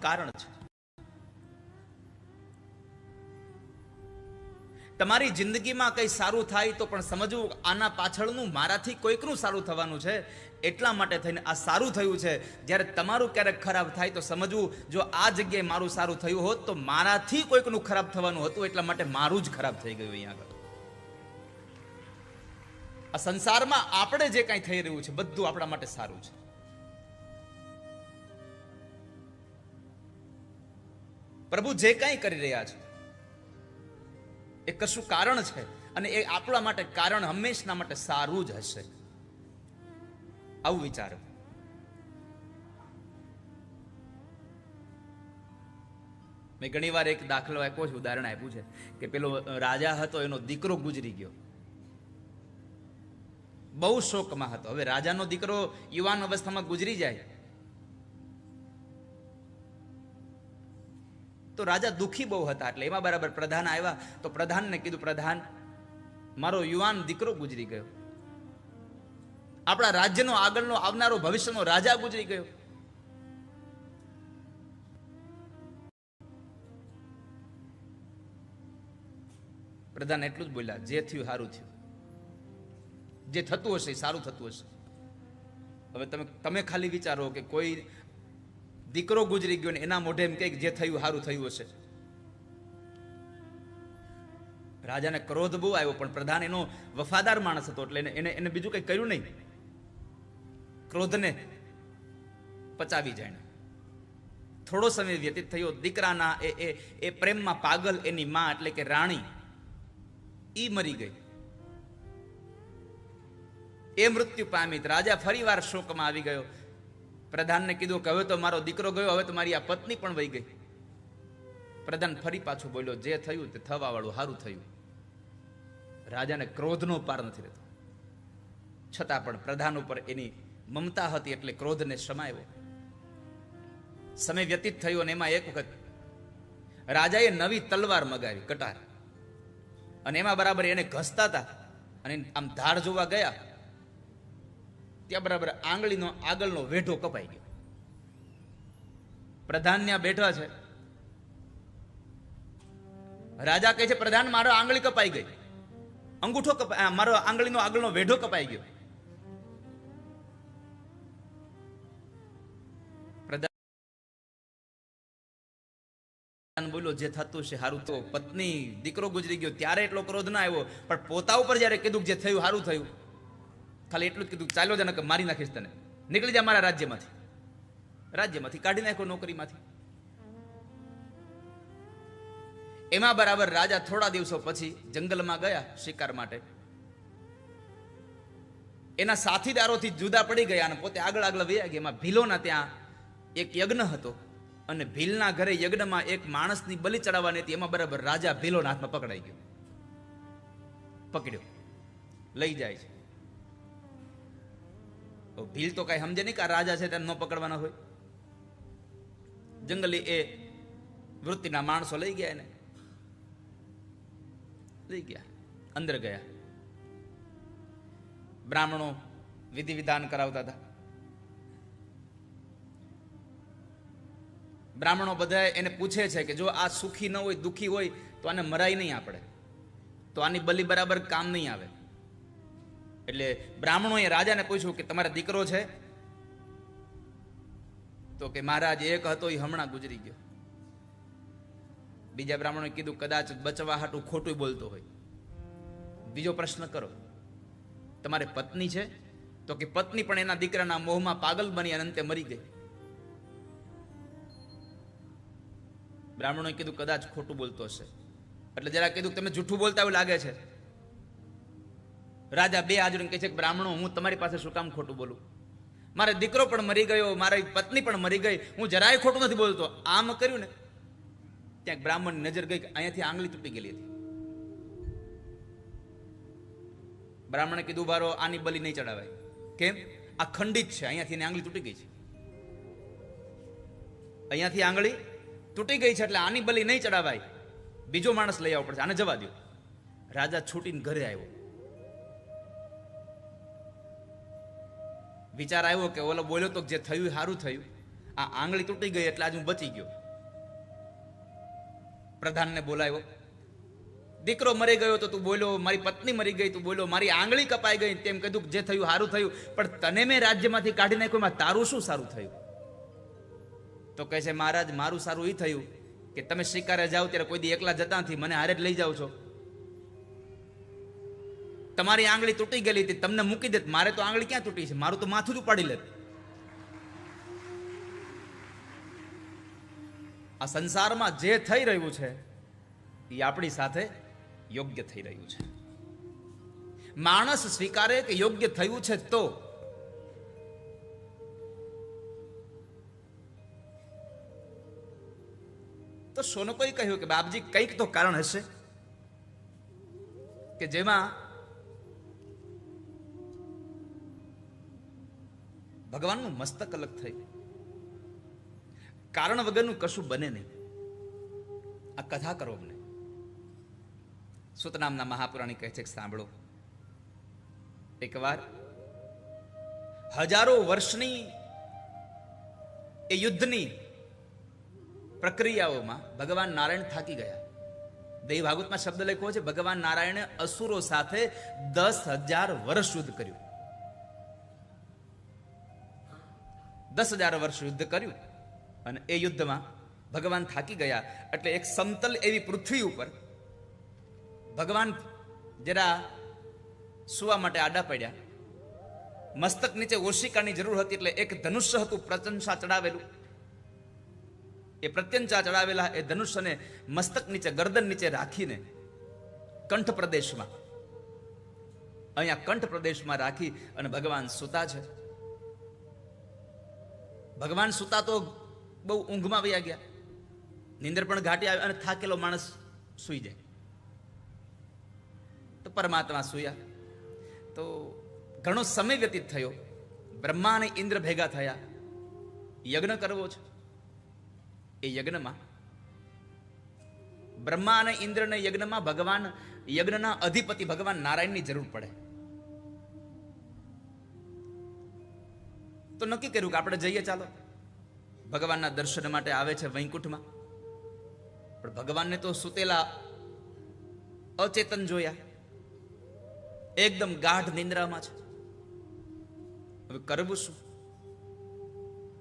કારણ છે. તમારી જિંદગીમાં કંઈ સારું થાય તો પણ સમજવું આના પાછળનું, મારાથી કોઈકનું સારું થવાનું છે. એટલા માટે થઈને આ સારું થયું છે. જ્યારે તમારું ક્યારેક ખરાબ થાય તો સમજવું, જો આ જગ્યાએ મારું સારું થયું હોત તો મારાથી કોઈકનું ખરાબ થવાનું હતું, એટલા માટે મારું જ ખરાબ થઈ ગયું અહીંયા આગળ. આ સંસારમાં આપણે જે કાંઈ થઈ રહ્યું છે, બધું આપણા માટે સારું છે. પ્રભુ જે કાંઈ કરી રહ્યા છે, એ કશું કારણ છે અને એ આપણા માટે કારણ હંમેશના માટે સારું જ હશે. આવું વિચારો. મેં ઘણી વાર એક દાખલો આપ્યો છે, ઉદાહરણ આપ્યું છે, કે પેલો રાજા હતો, એનો દીકરો ગુજરી ગયો. બહુ શોકમાં હતો. હવે રાજાનો દીકરો યુવાન અવસ્થામાં ગુજરી જાય. તો રાજા દુઃખી બહુ હતા એટલે એમાં બરાબર પ્રધાન આવ્યા. તો પ્રધાનને કીધું, પ્રધાન, મારો યુવાન દીકરો ગુજરી ગયો. આપણા રાજ્યનો આગળનો આવનારો ભવિષ્યનો રાજા ગુજરી ગયો. પ્રધાન એટલું જ બોલ્યા, જે થયું સારું થયું. જે થતું હશે સારું થતું હશે. હવે તમે તમે ખાલી વિચારો કે કોઈ દીકરો ગુજરી ગયો ને એના મોઢે એમ કે જે થયું સારું થયું હશે. રાજાને ક્રોધ બહુ આવ્યો, પણ પ્રધાન એનો વફાદાર માણસ હતો, એટલે એને એને બીજું કંઈ કર્યું નહીં. ક્રોધને પચાવી જાય થોડો સમય વ્યતીત થયો, દીકરાના એ એ એ પ્રેમમાં પાગલ એની માં, એટલે કે રાણી, ઈ મરી ગઈ. એ મૃત્યુ પામી રાજા ફરીવાર શોકમાં આવી ગયો. પ્રધાનને કીધું કે હવે તો મારો દીકરો ગયો, હવે તો મારી આ પત્ની પણ વહી ગઈ. પ્રધાન ફરી પાછું બોલ્યો, જે થયું તે થવા વાળું સારું થયું. રાજાને ક્રોધનો પાર નથી રહેતો. છતાં પણ પ્રધાન ઉપર એની મમતા હતી એટલે ક્રોધને સમાયો. સમય વ્યતીત થયો અને એમાં એક વખત રાજાએ નવી તલવાર મગાવી, કટાર. અને એમાં બરાબર એને ઘસતા હતા અને આમ ધાર જોવા ગયા. ત્યાં બરાબર આંગળીનો આગળનો વેઢો કપાઈ ગયો. પ્રધાન ત્યાં બેઠા છે. રાજા કહે છે, પ્રધાન, મારો આંગળી કપાઈ ગઈ. અંગૂઠો કપાય મારો આંગળીનો આગળનો વેઢો કપાઈ ગયો. બોલ્યો, જે થતું છે સારું તો, પત્ની, દીકરો ગુજરી ગયો, ત્યારે એટલો ક્રોધ ના આવ્યો, પણ પોતા ઉપર જ્યારે કીધું જે થયું સારું થયું. ખાલી એટલું જ કીધું ચાલો જને કે મારી નાખીશ તને. નીકળી જા મારા રાજ્યમાંથી. રાજ્યમાંથી, કાઢી નાખો નોકરીમાંથી. એમાં બરાબર રાજા થોડા દિવસો પછી જંગલમાં ગયા શિકાર માટે. એના સાથીદારોથી જુદા પડી ગયા અને પોતે આગળ આગળ વયા ગયા. એમાં ભીલોના ત્યાં એક યજ્ઞ હતો અને ભીલના ઘરે યજ્ઞમાં એક માણસની બલિ ચડાવવાની હતી. એમાં બરાબર રાજા ભીલોના હાથમાં પકડાઈ ગયો. પકડ્યો. લઈ જાય છે. ભીલ તો કઈ સમજે નહીં કે આ રાજા છે તેને ન પકડવાના હોય. જંગલી એ વૃત્તિના માણસો લઈ ગયા એને. લઈ ગયા, અંદર ગયા. બ્રાહ્મણો વિધિ વિધાન કરાવતા હતા. બ્રાહ્મણો બધા એને પૂછે છે કે જો આ સુખી ન હોય, દુખી હોય, તો આને મરાય નહીં આપણે. તો આની બલી બરાબર કામ નહીં આવે. એટલે બ્રાહ્મણોએ રાજાને પૂછ્યું કે તમારા દીકરો છે? તો કે મહારાજ, એક હતો એ હમણાં ગુજરી ગયો. બીજા બ્રાહ્મણોએ કીધું, કદાચ બચવા હાટું ખોટું બોલતો હોય. બીજો પ્રશ્ન કરો. તમારે પત્ની છે? તો કે પત્ની પણ એના દીકરાના મોહમાં પાગલ બની અને અંતે મરી ગઈ. બ્રાહ્મણોએ કીધું, કદાચ ખોટું બોલતો હશે. એટલે જરા કીધું તમે જૂઠું બોલતા એવું લાગે છે? રાજા બે આજુને કહે છે કે, બ્રાહ્મણો, હું તમારી પાસે શું કામ ખોટું બોલું? મારો દીકરો પણ મરી ગયો, મારી પત્ની પણ મરી ગઈ, હું જરાય ખોટું નથી બોલતો. આમ કર્યું ને, ત્યાં બ્રાહ્મણ નજર ગઈ અહીંયાથી આંગળી તૂટી ગયેલી હતી. બ્રાહ્મણે કીધું બારો આની બલી નહીં ચડાવાય. કેમ? આ ખંડિત છે, અહીંયાથી આંગળી તૂટી ગઈ છે. અહીંયાથી આંગળી તૂટી ગઈ છે એટલે આની બલી નહીં ચડાવાય. બીજો માણસ લઈ આવવો પડશે, આને જવા દો રાજા છૂટીને ઘરે આવ્યો. વિચાર આવ્યો કે ઓલો બોલ્યો તો જે થયું સારું થયું. આ આંગળી તૂટી ગઈ એટલે આજ હું બચી ગયો. પ્રધાનને બોલાવ્યો, દીકરો મરી ગયો તો તું બોલ્યો, મારી પત્ની મરી ગઈ તું બોલ્યો, મારી આંગળી કપાઈ ગઈ. તેમ કીધું જે થયું સારું થયું, પણ તને મેં રાજ્યમાંથી કાઢી નાખ્યું, એમાં તારું શું સારું થયું? તો કહે છે, મહારાજ, મારું સારું એ થયું કે તમે શિકારે જાઓ ત્યારે કોઈ દી એકલા જતા નથી, મને હારે જ લઈ જાઓ છો. તમારી આંગળી તૂટી ગયેલી હતી, તમને મૂકી દે મારે તો આંગળી ક્યાં તૂટી છે? મારું તો માથું જ ઉપાડી લેત. આ સંસારમાં જે થઈ રહ્યું છે, એ આપણી સાથે યોગ્ય થઈ રહ્યું છે. માણસ સ્વીકારે કે યોગ્ય થયું છે તો? તો સોનકોએ કહ્યું કે બાપજી, કંઈક તો કારણ હશે કે જેમાં ભગવાનનું મસ્તક અલગ થઈ કારણ વગરનું કશું બને નહીં. આ કથા કરો અમને. સુતનામના મહાપુરાણી કહે છે કે સાંભળો. એકવાર હજારો વર્ષની એ યુદ્ધની પ્રક્રિયાઓમાં ભગવાન નારાયણ થાકી ગયા. દેવ ભાગવતમાં શબ્દ લખ્યો છે, ભગવાન નારાયણે અસુરો સાથે દસ હજાર વર્ષ યુદ્ધ કર્યું. દસ હજાર વર્ષ યુદ્ધ કર્યું અને એ યુદ્ધમાં ભગવાન થાકી ગયા. એટલે એક સમતલ એવી પૃથ્વી ઉપર ભગવાન જરા સુવા માટે આડા પડ્યા. મસ્તક નીચે ઓશિકાની જરૂર હતી એટલે એક ધનુષ્ય હતું પ્રચંસા ચડાવેલું. એ પ્રત્યંચા ચડાવેલા એ ધનુષ્યને મસ્તક નીચે, ગરદન નીચે રાખીને કંઠ પ્રદેશમાં, અહીંયા કંઠ પ્રદેશમાં રાખી અને ભગવાન સુતા છે. ભગવાન સુતા તો બહુ ઊંઘમાં વયા ગયા. નિંદર પણ ઘાટી આવે અને થાકેલો માણસ સૂઈ જાય. તો પરમાત્મા સૂયા. તો ઘણો સમય વ્યતીત થયો. બ્રહ્મા અને ઇન્દ્ર ભેગા થયા. યજ્ઞ કરવો છે. એ યજ્ઞમાં બ્રહ્મા અને ઇન્દ્રને યજ્ઞમાં ભગવાન, યજ્ઞના અધિપતિ ભગવાન નારાયણની જરૂર પડે. તો નક્કી કર્યું કે આપણે જઈએ ચાલો? ભગવાનના દર્શન માટે આવે છે વૈકુંઠમાં. પણ ભગવાનને તો સુતેલા અચેતન જોયા. એકદમ ગાઢ નિંદ્રામાં છે. હવે કરવું શું?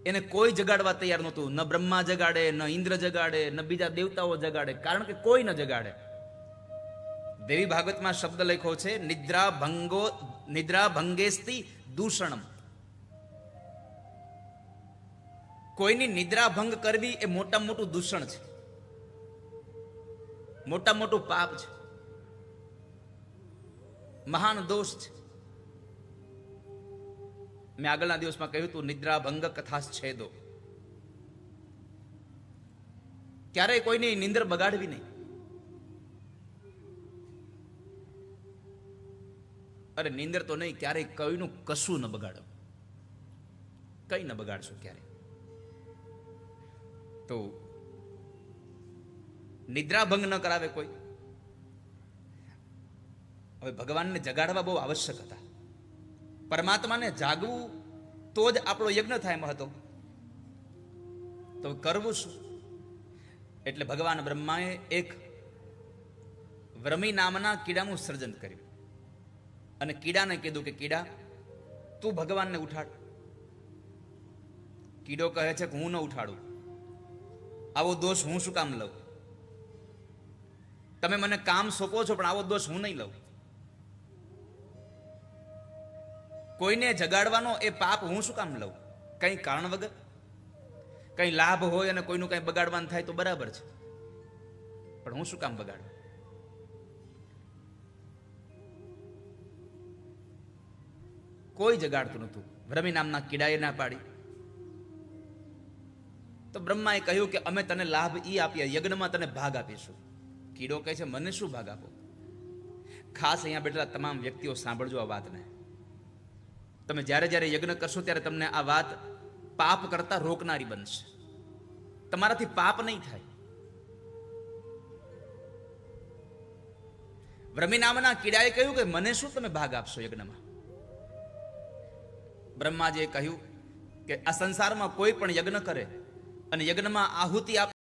એને કોઈ જગાડવા તૈયાર નહોતું. ન બ્રહ્મા જગાડે, ન ઇન્દ્ર જગાડે, ન બીજા દેવતાઓ જગાડે. કારણ કે કોઈ ન જગાડે. દેવી ભાગવતમાં શબ્દ લખ્યો છે નિદ્રા ભંગો નિદ્રા ભંગેસ્તી દૂષણમ. કોઈની નિદ્રા ભંગ કરવી એ મોટા મોટું દૂષણ છે. મોટા મોટું પાપ છે. મહાન દોષ છે. મેં આગળના દિવસમાં કહ્યું હતું નિદ્રા ભંગ કથા છેદો. ક્યારેય કોઈની નિંદર બગાડવી નહીં. અરે, નિંદર તો નહીં, ક્યારેય કઈનું કશું ન બગાડો કઈ ન બગાડશો ક્યારે તો નિદ્રાભંગ ન કરાવે કોઈ. હવે ભગવાનને જગાડવા બહુ આવશ્યક હતા. પરમાત્માને જાગવું તો જ આપણો યજ્ઞ થાય મહત્વ. તો કરવું શું? એટલે ભગવાન બ્રહ્માએ એક વ્રમી નામના કીડાનું સર્જન કર્યું. અને કીડાને કીધું કે, કીડા, તું ભગવાનને ઉઠાડ. કીડો કહે છે કે, હું ન ઉઠાડું. આવો દોષ હું શું કામ લઉં? તમે મને કામ સોંપો છો, પણ આવો દોષ હું નહીં લઉં. કોઈને જગાડવાનો એ પાપ હું શું કામ લઉં? કંઈ કારણ વગર? કંઈ લાભ હોય અને કોઈનું કંઈ બગાડવાનું થાય તો બરાબર છે. પણ હું શું કામ બગાડું? કોઈ જગાડતું નહોતું. ભ્રમી નામના કીડાએ ના પાડી. તો બ્રહ્માએ કહ્યું કે અમે તને લાભ ઈ આપીએ, યજ્ઞમાં તને ભાગ આપીશું. કીડો કહે છે, મને શું ભાગ આપો? ખાસ અહીંયા બેઠેલા તમામ વ્યક્તિઓ સાંભળજો આ વાતને. તમે જ્યારે જ્યારે યજ્ઞ કરશો ત્યારે તમને આ વાત પાપ કરતા રોકનારી બનશે. તમારાથી પાપ નહીં થાય. બ્રહ્મી નામના કીડાએ કહ્યું કે, મને શું તમે ભાગ આપશો યજ્ઞમાં? બ્રહ્માજીએ કહ્યું કે, આ સંસારમાં કોઈ પણ યજ્ઞ કરે અને યજ્ઞમાં આહુતિ આપે